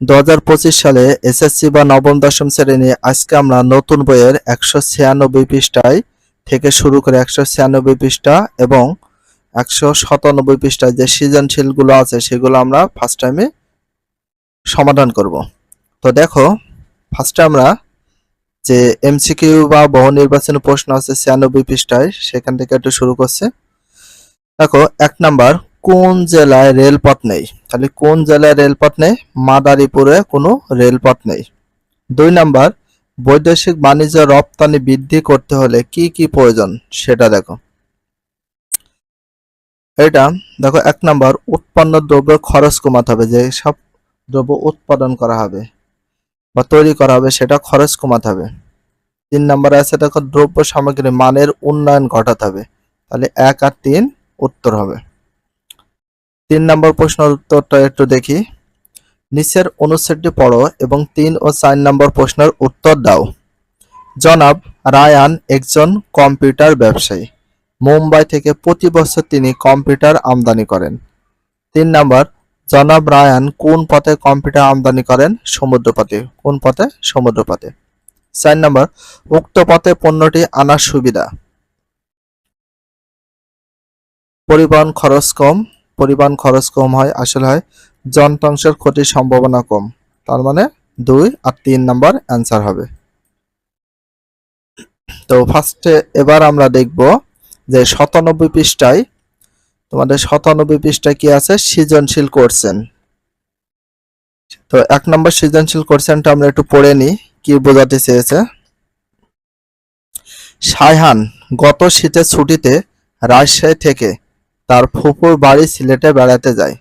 দু হাজার পঁচিশ সালে এসএসসি বা নবম দশম শ্রেণি আজকে আমরা নতুন বইয়ের একশো ছিয়ানব্বই পৃষ্ঠায় থেকে শুরু করে একশো ছিয়ানব্বই পৃষ্ঠা এবং একশো সাতানব্বই পৃষ্ঠায় যে সৃজনশীলগুলো আছে সেগুলো আমরা ফার্স্ট টাইমে সমাধান করব। তো দেখো ফার্স্টে আমরা যে এমসিকিউ বা বহু নির্বাচনী প্রশ্ন আছে ছিয়ানব্বই পৃষ্ঠায় সেখান থেকে একটু শুরু করছে। দেখো, এক নাম্বার কোন জেলায় রেলপথ নেই? তাহলে কোন জেলায় রেলপথ নেই? মাদারীপুরে কোনো রেলপথ নেই। দুই নাম্বার, বৈদেশিক বাণিজ্য রপ্তানি বৃদ্ধি করতে হলে কি কি প্রয়োজন সেটা দেখো। এটা দেখো, এক নাম্বার, উৎপন্ন দ্রব্যের খরচ কমাতে হবে, যে সব দ্রব্য উৎপাদন করা হবে বা তৈরি করা হবে সেটা খরচ কমাতে হবে। তিন নাম্বারে আছে দেখো, দ্রব্য সামগ্রীর মানের উন্নয়ন ঘটাতে হবে। তাহলে এক আর তিন উত্তর হবে। তিন নম্বর প্রশ্নের উত্তরটা একটু দেখি। নিচের অনুচ্ছেদটি পড়ো এবং তিন ও চার নম্বর প্রশ্নের উত্তর দাও। জনাব রায়ান একজন কম্পিউটার ব্যবসায়ী। মুম্বাই থেকে প্রতি বছর তিনি কম্পিউটার আমদানি করেন। তিন নম্বর, জনাব রায়ান কোন পথে কম্পিউটার আমদানি করেন? সমুদ্রপথে। কোন পথে? সমুদ্রপথে। চার নম্বর, উক্ত পথে পণ্যটি আনার সুবিধা। পরিবহন খরচ কম। পরিবহন খরচ কম হয়, আসলে হয় যন্ত্রাংশের ক্ষতির সম্ভাবনা কম। তার মানে দুই আর তিন নাম্বার অ্যান্সার হবে। তো ফার্স্টে এবার আমরা দেখব যে শতানব্বই পৃষ্ঠায়, তোমাদের শতানব্বই পৃষ্ঠায় কি আছে? সৃজনশীল কোর্সেন তো এক নম্বর সৃজনশীল কোর্সেনটা আমরা একটু পড়ে নিই, কি বোঝাতে চেয়েছে? সায়হান গত শীতের ছুটিতে রাজশাহী থেকে তার ফুপুর বাড়ি সিলেটে বেড়াতে যায়।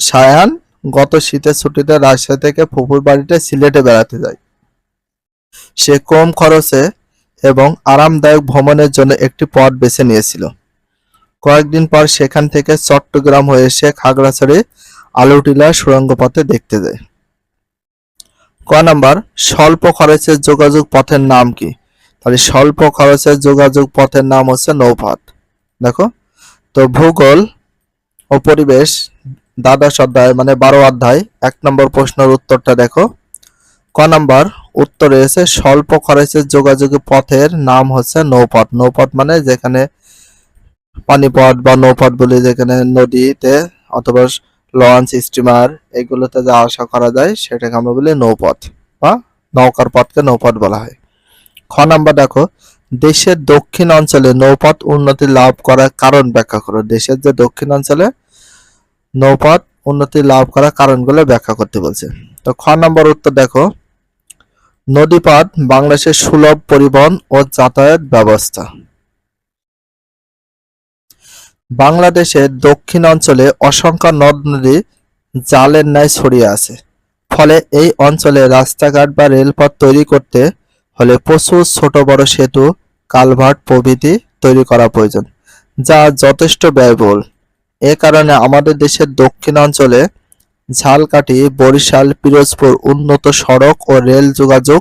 সায়ান গত শীতের ছুটিতে রাজশাহী থেকে ফুপুর বাড়িতে সিলেটে বেড়াতে যায়। সে কম খরচে এবং আরামদায়ক ভ্রমণের জন্য একটি পথ বেছে নিয়েছিল। কয়েকদিন পর সেখান থেকে চট্টগ্রাম হয়ে সে খাগড়াছড়ি আলুটিলা সুড়ঙ্গ পথে দেখতে যায়। ক নাম্বার, স্বল্প খরচের যোগাযোগ পথের নাম কি? তাহলে স্বল্প খরচের যোগাযোগ পথের নাম হচ্ছে নৌপথ। দেখো। তো ভূগোল ও পরিবেশ, দ্বাদশ অধ্যায় মানে বারো অধ্যায়, এক নম্বর প্রশ্নের উত্তরটা দেখো। ক নাম্বার উত্তর রয়েছে স্বল্প খরচের যোগাযোগের পথের নাম হচ্ছে নৌপথ। নৌপথ মানে যেখানে পানিপথ বা নৌপথ বলে যেখানে নদীতে অথবা লঞ্চ, স্টিমার এগুলোতে যাওয়া আসা করা যায়, সেটাকে আমরা বলি নৌপথ বা নৌকার পথকে নৌপথ বলা হয়। খ নাম্বার দেখো দেশের দক্ষিণ অঞ্চলে নৌপথ উন্নতি লাভ করার কারণ ব্যাখ্যা করো। দেশের যে দক্ষিণ অঞ্চলে নৌপথ উন্নতি লাভ করার কারণগুলো ব্যাখ্যা করতে বলছে। তো খ নম্বর উত্তর দেখো। নদীপথ বাংলাদেশের সুলভ পরিবহন ও যাতায়াত ব্যবস্থা। বাংলাদেশের দক্ষিণ অঞ্চলে অসংখ্য নদ, নদী জালের ন্যায় ছড়িয়ে আছে। ফলে এই অঞ্চলে রাস্তাঘাট বা রেলপথ তৈরি করতে হলে প্রচুর ছোট বড় সেতু, কালভার্ট প্রভৃতি তৈরি করা প্রয়োজন, যা যথেষ্ট ব্যয়বহুল। এ কারণে আমাদের দেশের দক্ষিণাঞ্চলে ঝালকাঠি, বরিশাল, পিরোজপুর উন্নত সড়ক ও রেল যোগাযোগ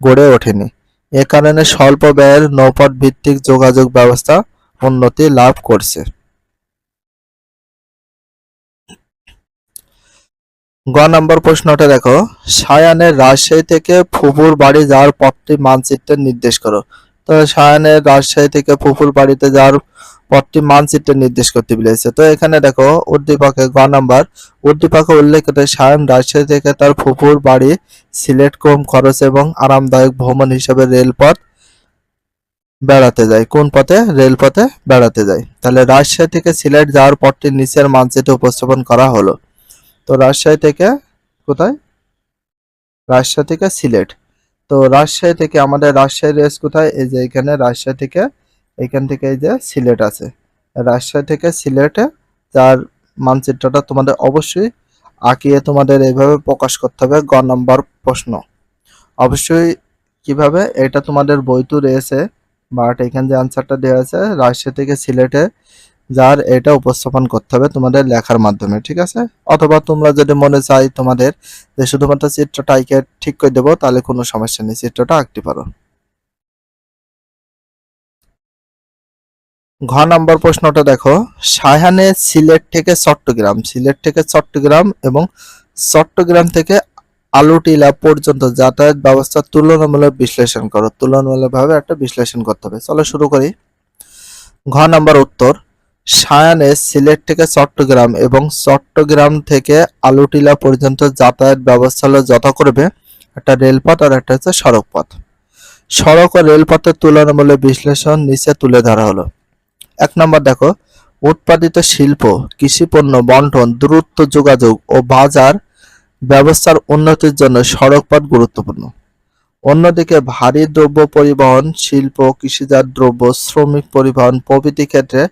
গড়ে ওঠেনি। এ কারণে স্বল্প ব্যয়ের নৌপথ ভিত্তিক যোগাযোগ ব্যবস্থা উন্নতি লাভ করছে। গ নম্বর প্রশ্নটা দেখো। সায়ানের রাজশাহী থেকে ফুপুর বাড়ি যাওয়ার পথটি মানচিত্রে নির্দেশ করো। তো সায়ানের রাজশাহী থেকে ফুপুর বাড়িতে যাওয়ার পথটি মানচিত্রে নির্দেশ করতে বলেছে। তো এখানে দেখো উদ্দীপকে গ নাম্বার। উদ্দীপকে উল্লেখিত সায়ন রাজশাহী থেকে তার ফুপুর বাড়ি সিলেট, কম খরচ এবং আরামদায়ক ভ্রমণ হিসেবে রেলপথ বেড়াতে যায়। কোন পথে? রেলপথে বেড়াতে যায়। তাহলে রাজশাহী থেকে সিলেট যাওয়ার পথটি নিচের মানচিত্রে উপস্থাপন করা হলো। তো রাজশাহী থেকে কোথায়? রাজশাহী থেকে সিলেট। তো রাজশাহী থেকে আমাদের রাজশাহী রেস কোথায়? এই যে এখানে রাজশাহী থেকে, এখান থেকে এই যে সিলেট আছে। রাজশাহী থেকে সিলেটে যার মানচিত্রটা তোমাদের অবশ্যই আঁকিয়ে তোমাদের এইভাবে প্রকাশ করতে হবে, গ নম্বর প্রশ্ন। অবশ্যই কীভাবে এটা তোমাদের বইতু রয়েছে বাট এখানে যে আনসারটা দেওয়া আছে, রাজশাহী থেকে সিলেটে যার এটা উপস্থাপন করতে হবে তোমাদের লেখার মাধ্যমে, ঠিক আছে? অথবা তোমরা যদি মনে চাই তোমাদের যে শুধুমাত্র চিত্রটা ঠিক করে দেবো, তাহলে কোনো সমস্যা নেই, চিত্রটা আঁকতে পারো। ঘ নম্বর প্রশ্নটা দেখো, সায়হানে সিলেট থেকে চট্টগ্রাম, সিলেট থেকে চট্টগ্রাম এবং চট্টগ্রাম থেকে আলুটিলা পর্যন্ত যাতায়াত ব্যবস্থা তুলনামূলক বিশ্লেষণ করো, তুলনামূলকভাবে একটা বিশ্লেষণ করতে হবে। চলো শুরু করি। ঘ নাম্বার উত্তর সায়ানে সিলেট থেকে চট্টগ্রাম এবং চট্টগ্রাম থেকে আলুটিলা পর্যন্ত যাতায়াত ব্যবস্থা হলো যথাক্রমে একটা রেলপথ আর একটা হচ্ছে সড়ক পথ সড়ক ও রেলপথের তুলনামূলক বিশ্লেষণ নিচে তুলে ধরা হলো। এক নম্বর দেখো, উৎপাদিত শিল্প কৃষিপণ্য বন্টন, দ্রুত যোগাযোগ ও বাজার ব্যবস্থার উন্নতির জন্য সড়কপথ গুরুত্বপূর্ণ। অন্যদিকে ভারী দ্রব্য পরিবহন, শিল্প, কৃষিজাত দ্রব্য, শ্রমিক পরিবহন প্রভৃতি ক্ষেত্রে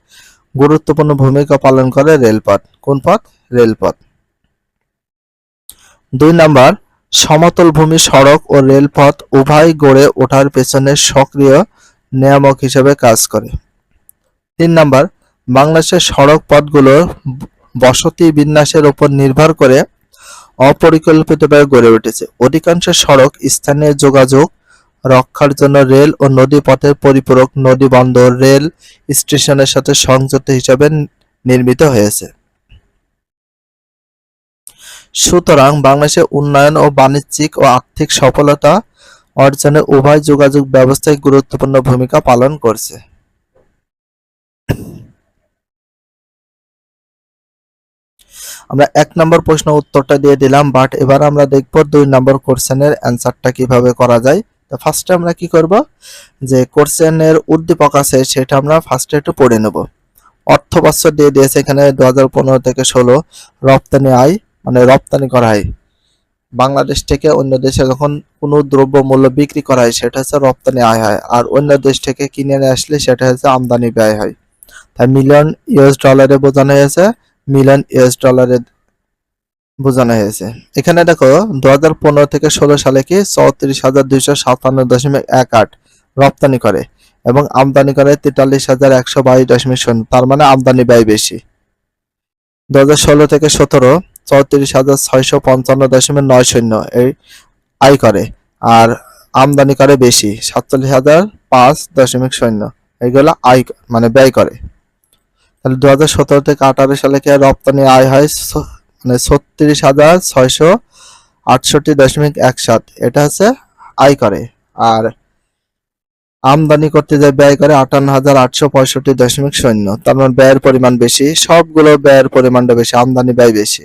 গুরুত্বপূর্ণ ভূমিকা পালন করে রেলপথ। কোন পথ? রেলপথ। দুই নাম্বার, সমতল ভূমি সড়ক ও রেলপথ উভয় গড়ে ওঠার পেছনে সক্রিয় নিয়ামক হিসেবে কাজ করে। তিন নাম্বার, বাংলাদেশের সড়ক পথগুলোর বসতি বিন্যাসের উপর নির্ভর করে অপরিকল্পিতভাবে গড়ে উঠেছে। অধিকাংশ সড়ক স্থানীয় যোগাযোগ রক্ষার জন্য রেল ও নদী পথের পরিপূরক নদী বন্দর রেল স্টেশনের সাথে সংযুক্ত হিসাবে নির্মিত হয়েছে। সুতরাং বাংলাদেশের উন্নয়ন ও বাণিজ্যিক ও আর্থিক সফলতা অর্জনে উভয় যোগাযোগ ব্যবস্থায় গুরুত্বপূর্ণ ভূমিকা পালন করছে। আমরা এক নম্বর প্রশ্ন উত্তরটা দিয়ে দিলাম বাট এবার আমরা দেখব দুই নম্বর কোশ্চেনের অ্যান্সারটা কীভাবে করা যায়। তো ফার্স্টে আমরা কি করব? যে কোশ্চেনের উদ্দীপক আছে, সেটা আমরা ফার্স্টে একটু পড়ে নেব। অর্থ বছর দিয়ে দিয়েছে এখানে দু হাজার পনেরো থেকে ষোলো। রপ্তানি আয় মানে রপ্তানি করা হয় বাংলাদেশ থেকে অন্য দেশে যখন কোনো দ্রব্য মূল্য বিক্রি করা হয়, সেটা হচ্ছে রপ্তানি আয় হয়। আর অন্য দেশ থেকে কিনে নিয়ে আসলে সেটা হচ্ছে আমদানি ব্যয় হয়। তাই মিলিয়ন ইউএস ডলারে বোঝানো হয়েছে মিলিয়ন ইউএস ডলারে বোঝানো হয়েছে। এখানে দেখো দু হাজার পনেরো থেকে ষোলো সালে কি চৌত্রিশ হাজার দুইশো সাতান্ন দশমিক এক আট রপ্তানি করে এবং আমদানি করে তেতাল্লিশ হাজার একশো বাইশ দশমিক শূন্য, তার মানে আমদানি ব্যয় বেশি। দু হাজার ষোলো থেকে সতেরো চৌত্রিশ হাজার ছয়শো পঞ্চান্ন দশমিক নয় শূন্য এই আয় করে আর আমদানি করে বেশি, সাতচল্লিশ হাজার পাঁচ দশমিক শূন্য এইগুলো আয় মানে ব্যয় করে। তাহলে দু হাজার সতেরো থেকে আঠারো সালে কি রপ্তানি আয় হয় মানে ছত্রিশ হাজার ছয়শো আটষট্টি দশমিক এক সাত। এটা হচ্ছে আয় করে। আর আমদানি করতে যে ব্যয় করে আটান্ন হাজার আটশো পঁয়ষট্টি দশমিক শূন্য। তার মানে ব্যয়ের পরিমাণ বেশি। সবগুলো ব্যয়ের পরিমাণটা বেশি, আমদানি ব্যয় বেশি।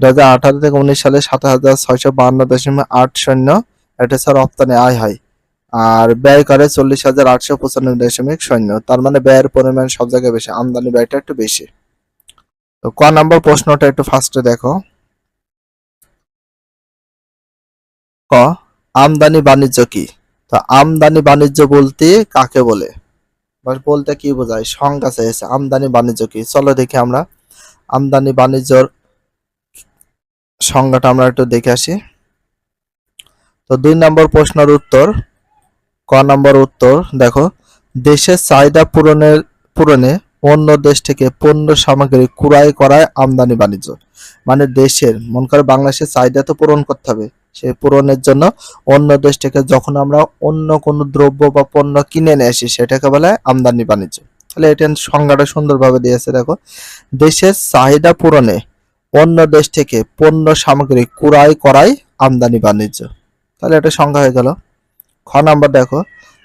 দু হাজার আঠারো থেকে উনিশ সালে সাত হাজার ছয়শো বাহান্ন দশমিক আট শূন্য এটা হচ্ছে রপ্তানি আয় হয়। আর ব্যয় করে চল্লিশ হাজার আটশো পঁচানব্বই দশমিক শূন্য। তার মানে ব্যয়ের পরিমাণ সব জায়গায় বেশি, আমদানি ব্যয়টা একটু বেশি। তো ক নাম্বার প্রশ্নটা একটু ফার্স্টে দেখো। ক, আমদানি বাণিজ্য কি? তো আমদানি বাণিজ্য বলতে কাকে বলে? বলতে কি বোঝায়? সংজ্ঞা চেয়েছে আমদানি বাণিজ্য কি? চলো দেখি আমরা। আমদানি বাণিজ্যর সংজ্ঞাটা আমরা একটু দেখে আসি। তো দুই নম্বর প্রশ্নের উত্তর, ক নম্বর উত্তর, দেখো। দেশের চাহিদা পূরণের, পূরণে অন্য দেশ থেকে পণ্য সামগ্রী ক্রয় করায় আমদানি বাণিজ্য। মানে দেশের, মন করে বাংলাদেশের চাহিদা তো পূরণ করতে হবে। সেই পূরণের জন্য অন্য দেশ থেকে যখন আমরা অন্য কোনো দ্রব্য বা পণ্য কিনে নিয়ে আসি, সেটাকে বলে আমদানি বাণিজ্য। তাহলে এটা সংজ্ঞাটা সুন্দরভাবে দিয়েছে, দেখো। দেশের চাহিদা পূরণে অন্য দেশ থেকে পণ্য সামগ্রী ক্রয় করাই আমদানি বাণিজ্য। তাহলে এটা সংজ্ঞা হয়ে গেল। খ নাম্বার দেখো।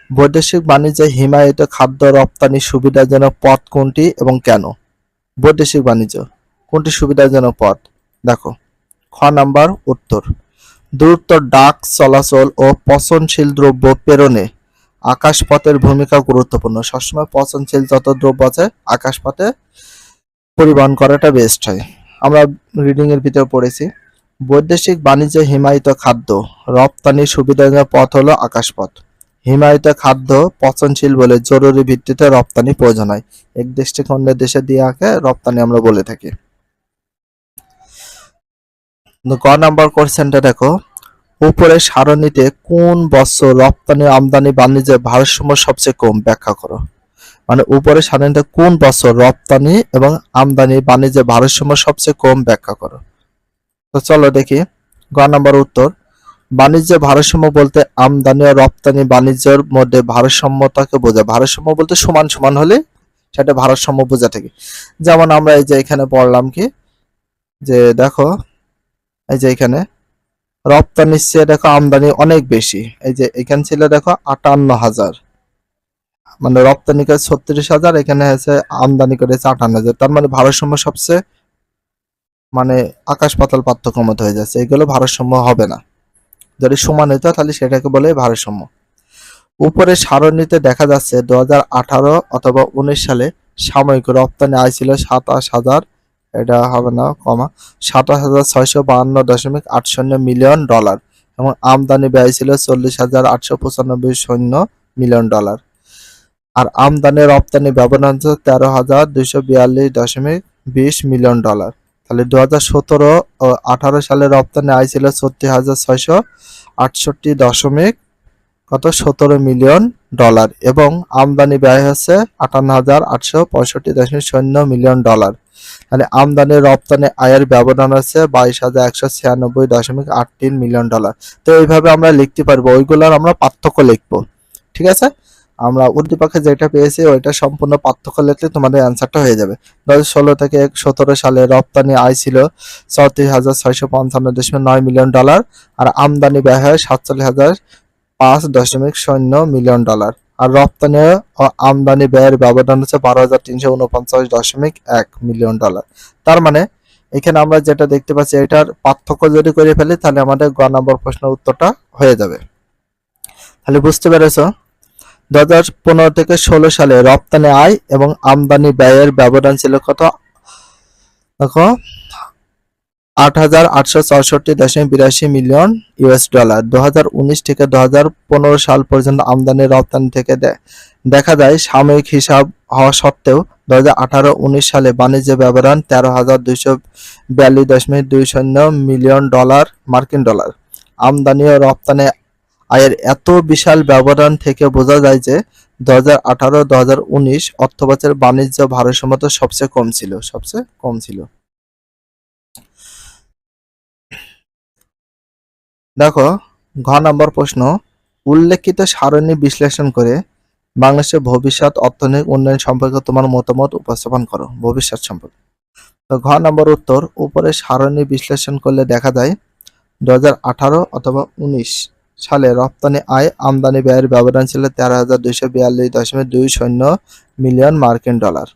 বৈদেশিক বাণিজ্যে হিমায়িত খাদ্য রপ্তানি সুবিধাজনক পথ কোনটি এবং কেন? বৈদেশিক বাণিজ্য। কোনটি সুবিধাজনক পথ? দেখো, খ নাম্বার উত্তর। দ্রুত ডাক, চলাচল ও পচনশীল দ্রব্য প্রেরণে আকাশপথের ভূমিকা গুরুত্বপূর্ণ। সবসময় পচনশীল যত দ্রব্য আছে, আকাশপথে পরিবহন করাটা বেস্ট হয়। আমরা রিডিং এর ভিতরে পড়েছি, বৈদেশিক বাণিজ্যে হিমায়িত খাদ্য রপ্তানির সুবিধাজনক পথ হলো আকাশপথ। হিমায়িত খাদ্য পচনশীল বলে জরুরি ভিত্তিতে রপ্তানি প্রয়োজন হয়। এক দেশ থেকে অন্য দেশে আগে রপ্তানি আমরা বলে থাকি। ক নাম্বার কোশ্চেনটা দেখো। উপরে সারণীতে কোন বছর রপ্তানি আমদানি বাণিজ্যের ভারসাম্য সবচেয়ে কম ব্যাখ্যা করো। মানে উপরে সারণীতে কোন বছর রপ্তানি এবং আমদানি বাণিজ্যের ভারসাম্য সবচেয়ে কম ব্যাখ্যা করো। তো চলো দেখি। গ নাম্বার উত্তর। বাণিজ্য ভারসাম্য বলতে আমদানি ও রপ্তানি বাণিজ্যের মধ্যে ভারসাম্যতাকে বোঝায়। ভারসাম্য বলতে সমান সমান হলে সেটা ভারসাম্য বোঝা থাকে। যেমন আমরা এই যে এখানে পড়লাম কি, যে দেখো, এই যে এখানে, রপ্তানির চেয়ে দেখো আমদানি অনেক বেশি। এই যে এখানে ছিল দেখো আটান্ন হাজার। মানে রপ্তানি করে ছত্রিশ হাজার, এখানে আছে আমদানি করেছে আটান্ন হাজার। তার মানে ভারসাম্য সবচেয়ে মানে আকাশ পাতাল পার্থক্য মতো হয়ে যাচ্ছে। এগুলো ভারসাম্য হবে না। যদি সমান হতো তাহলে সেটাকে বলে ভারসাম্য। উপরে সারণীতে দেখা যাচ্ছে দু হাজার আঠারো অথবা উনিশ সালে সাময়িক রপ্তানি আয় ছিল সাতাশ হাজার, এটা হবে না, কমা, সাতাশ হাজার ছয়শো বাহান্ন দশমিক আট শূন্য মিলিয়ন ডলার এবং আমদানি ব্যয় ছিল চল্লিশ হাজার আটশো পঁচানব্বই শূন্য মিলিয়ন ডলার। আর আমদানি রপ্তানি ব্যবধান তেরো হাজার দুইশো বিয়াল্লিশ দশমিক বিশ মিলিয়ন ডলার। তাহলে দু হাজার সতেরো ও আঠারো সালে রপ্তানি আয় ছিল ছত্রিশ হাজার ছয়শো আটষট্টি দশমিক কত? সতেরো মিলিয়ন ডলার এবং আমদানি ব্যয় হচ্ছে আটান্ন হাজার আটশো পঁয়ষট্টি দশমিক শূন্য মিলিয়ন ডলার। তাহলে আমদানি রপ্তানি আয়ের ব্যবধান হচ্ছে বাইশ হাজার একশো ছিয়ানব্বই দশমিক আট তিন মিলিয়ন ডলার। তো এইভাবে আমরা লিখতে পারব, ওইগুলোর আমরা পার্থক্য লিখব। ঠিক আছে? আমরা উদ্দীপকে যেটা পেয়েছি, ওইটা সম্পূর্ণ পার্থক্য লিখলে তোমাদের অ্যান্সারটা হয়ে যাবে। দু ষোলো থেকে সতেরো সালে রপ্তানি আয় ছিল চৌত্রিশ হাজার ছয়শো পঞ্চান্ন দশমিক নয় মিলিয়ন ডলার আর আমদানি ব্যয় হয় সাতচল্লিশ হাজার পাঁচ দশমিক শূন্য মিলিয়ন ডলার। আর রপ্তানি ও আমদানি ব্যয়ের ব্যবধান হচ্ছে বারো হাজার তিনশো উনপঞ্চাশ দশমিক এক মিলিয়ন ডলার। তার মানে এখানে আমরা যেটা দেখতে পাচ্ছি, এটার পার্থক্য যদি করে ফেলি, তাহলে আমাদের গ নম্বর প্রশ্নের উত্তরটা হয়ে যাবে। তাহলে বুঝতে পেরেছ? দু হাজার পনেরো থেকে ষোলো সালে রপ্তানি আয় এবং আমদানি ব্যয়ের ব্যবধান ছিল কত? দেখো, আট হাজার আটশো চৌষট্টি দশমিক বিরাশি মিলিয়ন ইউএস ডলার। দু হাজার উনিশ থেকে দু হাজার পনেরো সাল পর্যন্ত আমদানি রপ্তানি থেকে দেখা যায় সাময়িক হিসাব হওয়া সত্ত্বেও দু হাজার সালে বাণিজ্য ব্যবধান তেরো হাজার দুইশো বিয়াল্লিশ দশমিক দুই শূন্য মিলিয়ন ডলার, মার্কিন ডলার। আমদানি ও রপ্তানি আয়ের এত বিশাল ব্যবধান থেকে বোঝা যায় যে দু হাজার আঠারো, দু হাজার উনিশ অর্থবছর বাণিজ্য ভারসাম্যত সবচেয়ে কম ছিল, সবচেয়ে কম ছিল। দেখো, ঘ নম্বর প্রশ্ন, উল্লেখিত সারণী বিশ্লেষণ করে বাংলাদেশের ভবিষ্যৎ অর্থনৈতিক উন্নয়ন সম্পর্কে তোমার মতামত উপস্থাপন করো, ভবিষ্যৎ সম্পর্কে। তো ঘ নম্বর উত্তর, উপরে সারণী বিশ্লেষণ করলে দেখা যায় দু হাজার আঠারো অথবা উনিশ সালে রপ্তানি আয় আমদানি ব্যয়ের ব্যবধান ছিল তেরো হাজার দুইশো বিয়াল্লিশ দশমিক দুই শূন্য মিলিয়ন মার্কিন ডলার।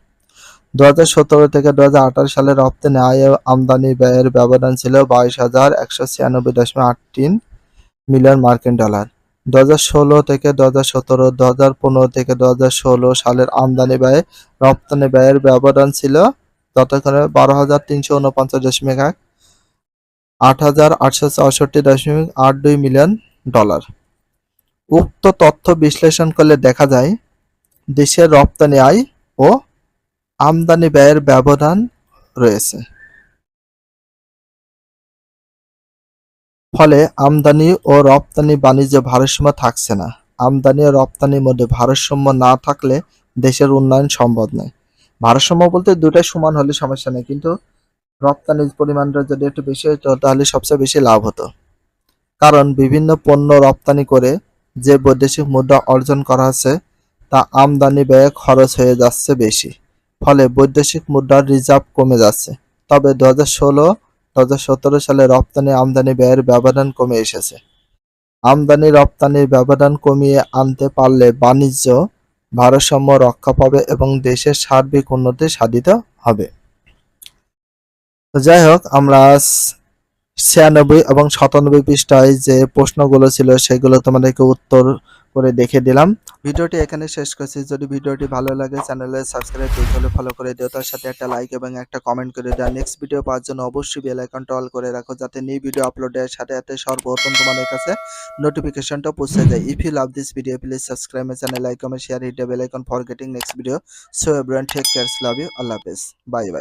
দু হাজার সতেরো থেকে দু হাজার আঠারো সালে রপ্তানি আয় আমদানি ব্যয়ের ব্যবধান ছিল বাইশ হাজার একশো ছিয়ানব্বই দশমিক আট তিন মিলিয়ন মার্কিন ডলার। দু হাজার ষোলো থেকে দু হাজার সতেরো দু হাজার পনেরো থেকে দু হাজার ষোলো সালের আমদানি ব্যয়, রপ্তানি ব্যয়ের ব্যবধান ছিল ততক্ষণে বারো হাজার তিনশো উনপঞ্চাশ দশমিক এক, আট হাজার আটশো চৌষট্টি দশমিক আট দুই মিলিয়ন ডলার। উক্ত তথ্য বিশ্লেষণ করলে দেখা যায়, দেশের রপ্তানি আয় ও আমদানি ব্যয়ের ব্যবধান রয়েছে। ফলে আমদানি ও রপ্তানি বাণিজ্য ভারসাম্য থাকছে না। আমদানি ও রপ্তানির মধ্যে ভারসাম্য না থাকলে দেশের উন্নয়ন সম্ভব নয়। ভারসাম্য বলতে দুটাই সমান হলে সমস্যা নেই, কিন্তু রপ্তানির পরিমাণটা যদি একটু বেশি হতো তাহলে সবচেয়ে বেশি লাভ হতো। কারণ বিভিন্ন পণ্য রপ্তানি করে যে বৈদেশিক মুদ্রা অর্জন করা হচ্ছে, তা আমদানি ব্যয়ে খরচ হয়ে যাচ্ছে বেশি, ফলে বৈদেশিক মুদ্রার রিজার্ভ কমে যাচ্ছে। তবে দু হাজার ষোলো সালে রপ্তানি আমদানি ব্যয়ের ব্যবধান কমে এসেছে। আমদানি রপ্তানির ব্যবধান কমিয়ে আনতে পারলে বাণিজ্য, ভারসাম্য রক্ষা পাবে এবং দেশের সার্বিক উন্নতি সাধিত হবে। যাই হোক, আমরা ছিয়ানব্বই এবং সাতানব্বই পৃষ্ঠায় যে প্রশ্নগুলো ছিল সেগুলো তোমাদেরকে উত্তর করে দেখে দিলাম। ভিডিওটি এখানে শেষ করছি। যদি ভিডিওটি ভালো লাগে চ্যানেলে সাবস্ক্রাইব হলে ফলো করে দিও। তার সাথে একটা লাইক এবং একটা কমেন্ট করে দাও। নেক্সট ভিডিও পাওয়ার জন্য অবশ্যই বেল আইকনটা অল করে রাখো যাতে নিউ ভিডিও আপলোডের সাথে সাথে সর্বপ্রথম তোমাদের কাছে নোটিফিকেশনটা পৌঁছে যায়। If you love this video please subscribe my channel like comment share hit the bell icon for getting next video so everyone take cares love you আল্লাহ হাফেজ বাই বাই